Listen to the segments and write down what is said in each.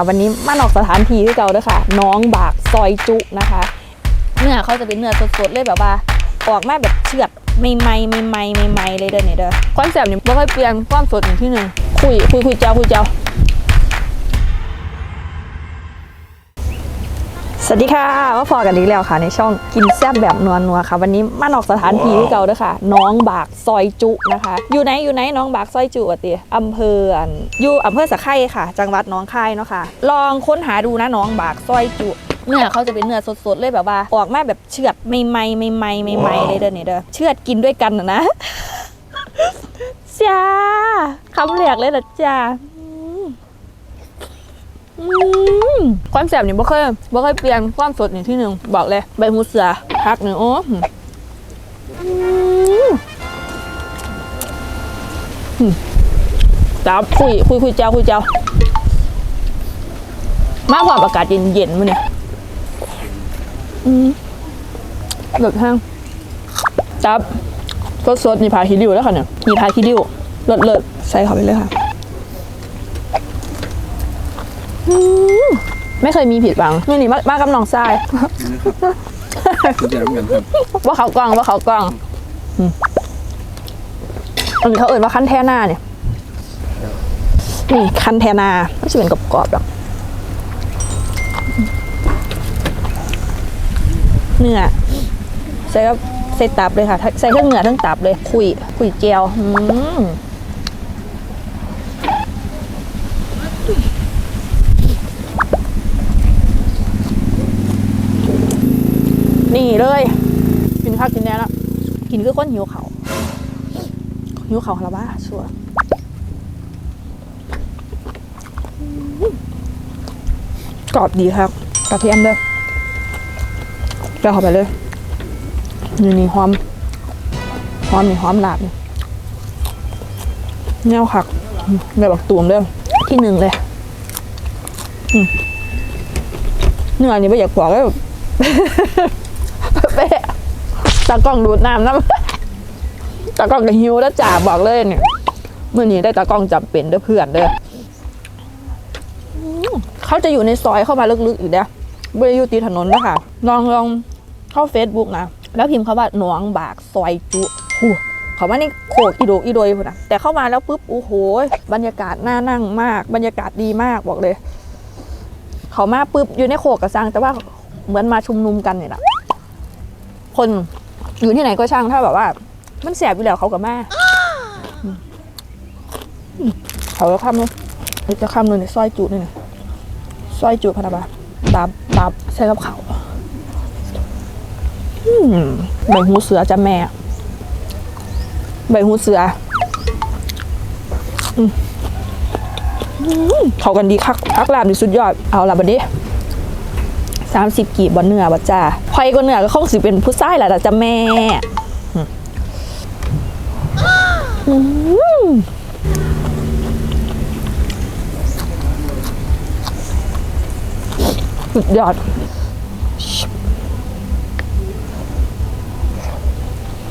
ค่ะ วันนี้มานออกสถานที่ที่เก่าด้วยค่ะ น้องบากซอยจุนะคะ เนื้อเขาจะเป็นเนื้อสดๆเลยแบบว่าออกมาแบบเฉือบไม่ไหมไม่ไหมไม่ไหมเลยเด้อเนี่ยเด้อคอนเซ็ปต์เนี่ยไม่ค่อยเปลี่ยนความสดอย่างที่หนึ่งคุยคุยคุยเจ้าคุยเจ้า สวัสดีค่ะมาพอกันอีกแล้วค่ะ ในช่องกินแซ่บแบบนัวนัวค่ะ วันนี้มานออกสถานที่ที่เก่าเด้วยค่ะ น้องบากซอยจุนะคะ อยู่ไหนอยู่ไหนน้องบากซอยจุอะติอำเภออันอยู่อำเภอสะไคร่ค่ะ จังหวัดน้องคายเนาะค่ะ ลองค้นหาดูนะน้องบากซอยจุเนื้อเขาจะเป็นเนื้อสดๆเลยแบบว่า ออกมาแบบเฉือดไม่ไหมไม่ไหมไม่ไหมเลยเด้อเนี่ยเด้อเฉือดกินด้วยกันนะจ้าคำแรกเลยละจ้า ความแสบนี่บ่เคยบ่เคยเปลี่ยนความสดนี่ที่หนึ่งบอกเลย ใบหูเสือพักหนึ่งโอ้อจับคุยคุยคุยเจ้าคุยเจ้ามากกว่าอากาศเย็นๆมั้เนี่ยอืมแบบแห้างจับสดสดๆนี่พาคิดิวแล้วค่ะเนี่ยนี่พาคิดิวเลิศเลิศใส่เข้าไปเลยค่ะอืม ไม่เคยมีผิดหวังนี่นี่มามากับน้องทรายเข้าใจเหมือนกันครับว่าเขากล้องว่าเขากล้องอืมอันนี้เขาเอ่ยว่าคันแทหน้าเนี่ยนี่คันแทนาไม่ใช่เป็นกรอบๆหรอกเนื้อใส่ก็ใส่ตับเลยค่ะ ใส่ทั้งเนื้อทั้งตับเลย คุยคุยเจียวอืม นี่เลยกินข้าวกินแน่แล้วกินคือคนหิวเขาหิวเขาแล้วบ้าชัวกรอบดีครับกระเทียมด้วยแกเข้าไปเลยนี่นี่หอมหอมนี่หอมหลาบนี่แนวคักแบบบักตูมด้วยที่หนึ่งเลยเนื้อนี่ไม่อยากบอกเลยแบบ เป๊ะตากล้องดูดน้ำน้ำตากล้องกับฮิวแล้วจ่าบอกเลยเนี่ยเมื่อนี้ได้ตากล้องจำเป็นเด้อเพื่อนเด้อเขาจะอยู่ในซอยเข้ามาลึกๆอีกเด้อบริยุติดถนนนะคะลองลองเข้า Facebook นะ แล้วพิมพ์คาว่าหนองบากซอยจุหูเขาว่านี่โขกอีโดอีโดยพุ่นนะแต่เข้ามาแล้วปุ๊บโอ้โหบรรยากาศน่านั่งมาก บรรยากาศดีมากบอกเลย เขามาปุ๊บอยู่ในโขกกระซังแต่ว่าเหมือนมาชุมนุมกันเนี่ยแหละ คนอยู่ที่ไหนก็ช่างถ้าแบบว่า มันแสบอยู่แล้วเขากับแม่เขาจะข้ามเลยจะข้ามเลยในซอยจุนี่นะซอยจูพนาบาตับตับใส่กับเขาใบหูเสือจ้ะแม่ ใบหูเสืออเขากันดีคักคักลาบดีสุดยอด เอาละบัดนี้ สามสิบกีบบนเนื้อบัดจ้าไข่ก็เนื้อก็คงสิเป็นผู้ชายแหละล่จ้ะแม่สุดยอด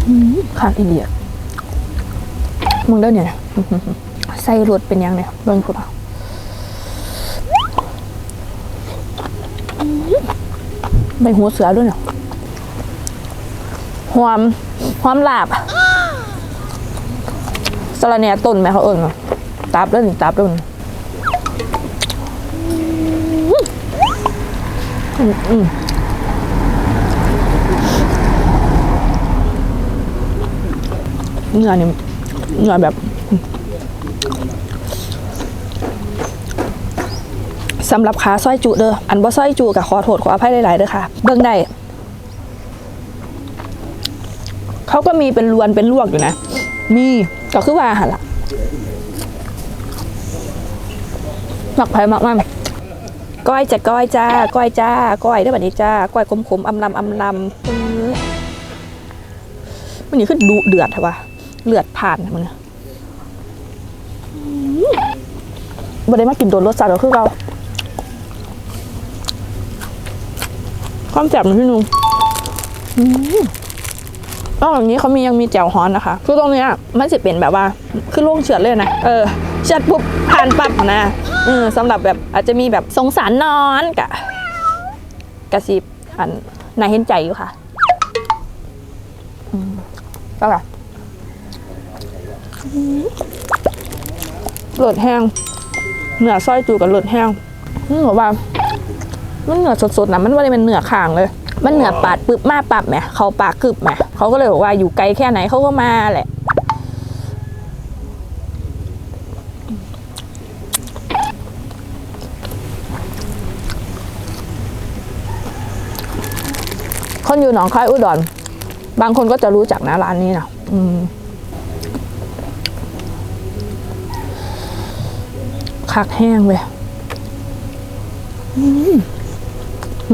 อืมขาดอีเลียมึงเด้อเนี่ยนะอื้อหือใส่รสเป็นยังเนี่ยเบิ่งพูดเอาอืม ใบหัวเสือด้วยเนี่ยหอมหอมลาบสะระแหน่ต้นไหมเขาเอิญมาตับแล้วนี่ตับแล้วนี่เนื้อเนี่ยเนื้อแบบ สำหรับขาสร้อยจุเด้ออันบ่สร้อยจุกับขอโทษขออภัยหลายๆเด้อค่ะ เบิ่งได้เขาก็มีเป็นลวนเป็นลวกอยู่นะ มีก็คือว่าหันละหมักไผ่หมักมันก้อยจะก้อยจ้า ก้อยจ้า ก้อยได้อแบบนี้จ้า ก้อยขมๆอำลำอำลำอื้อมันนี่คือดุเดือดเหรอวะเลือดผ่านมันนะบ่ได้มากินโดนรสชาติก็คือเรา ความแจ่บมันพี่นุ่มนอกจากนี้เขามียังมีแจ่วฮ้อนนะคะ คือตรงเนี้ยมันจะเป็นแบบว่าคือล่วงเฉือดเลยนะ เออเฉือดปุ๊บผ่านปั๊บนะเออสำหรับแบบอาจจะมีแบบสงสารนอนกะกระซิบอันนายเห็นใจอยู่ค่ะก็แบบเลือดแห้งเนื้อซอยจูกับเลือดแห้งอืมบอกว่า มันเนื้อสดๆนะมันไม่ได้เป็นเนื้อข่างเลย มันเนื้อปาดปึ๊บมาปับแหมเขาปากกึบแหมเขาก็เลยบอกว่าอยู่ไกลแค่ไหนเขาก็มาแหละคนอยู่หนองคายอุดรบางคนก็จะรู้จักนะร้านนี้นะอืมคักแห้งเลยอืม ต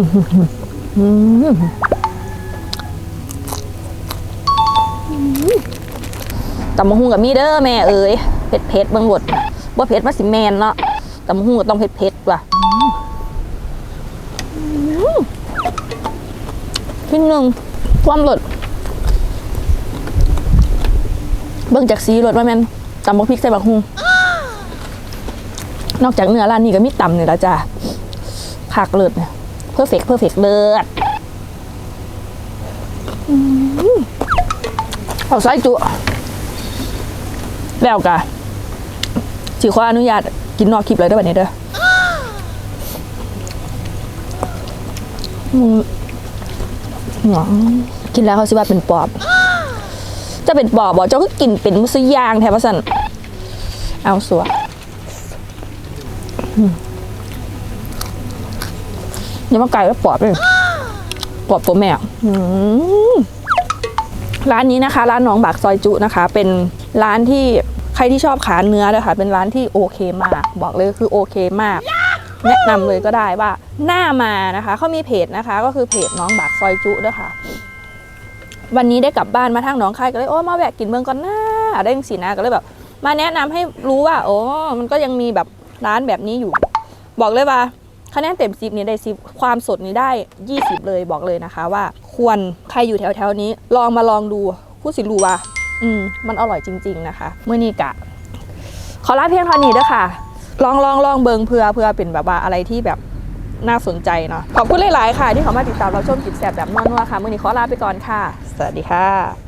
ำมะฮุงกับมีเด้อแม่เอ้ยเผ็ดเผ็ดเบางบดว่าเผ็ดมาสิแมนเนาะตำมะฮุงก็ต้องเผ็ดเผ็ดว่ะที่หนึ่งความรสเบิ่งจากสีรสว่าแมนตำบักพริกใส่บักฮุงนอกจากเนื้อร้านนี้ก็มีตำเนี่ยละจ้ะผักเลิศเนี่ย เพอร์เฟกเพอร์เฟกเลิศอืมเอาไส้จุ แล้วกะสิขออนุญาตกินนอกคลิปเลยได้แบบนี้เด้ออืมหวังกินแล้วเขาสิว่าเป็นปอบ จะเป็นปอบบอกเจ้าก็กินเป็นมุสยางแทบว่าสันเอาสัว อืมอ ย่ามาไก่แล้วปอบเลยปอบตัวแม่อืมร้านนี้นะคะ ร้านหนองบากซอยจุนะคะ เป็นร้านที่ใครที่ชอบขาเนื้อนะคะเป็นร้านที่โอเคมาก บอกเลยคือโอเคมาก แนะนำเลยก็ได้ว่า หน้ามานะคะเขามีเพจนะคะ ก็คือเพจน้องบากซอยจุด้วยค่ะ วันนี้ได้กลับบ้านมาทางหน้องคายก็เลยโอ้มาแวะกินเมืองก่อนหน้าได้ยังสีนะก็เลยแบบ มาแนะนำให้รู้ว่า โอ้มันก็ยังมีแบบร้านแบบนี้อยู่ บอกเลยว่า คะแนนเต็มสิบนี้ได้สิบความสดนี้ได้ 20 เลยบอกเลยนะคะว่า ควรใครอยู่แถวๆนี้ ลองมาลองดูผู้สิรู้ว่า อืม มันอร่อยจริง ๆ นะคะเมื่อนี้กะ ขอลาเพียงเท่านี้เด้อค่ะ ลองลองลองเบิงเพื่อเพื่อเป็นแบบว่าอะไรที่แบบน่าสนใจเนาะขอบคุณหลาย ๆ ค่ะ ที่เขามาติดตามเราชมกิจแสบแบบนัวๆค่ะเมื่อนี้ขอลาไปก่อนค่ะ สวัสดีค่ะ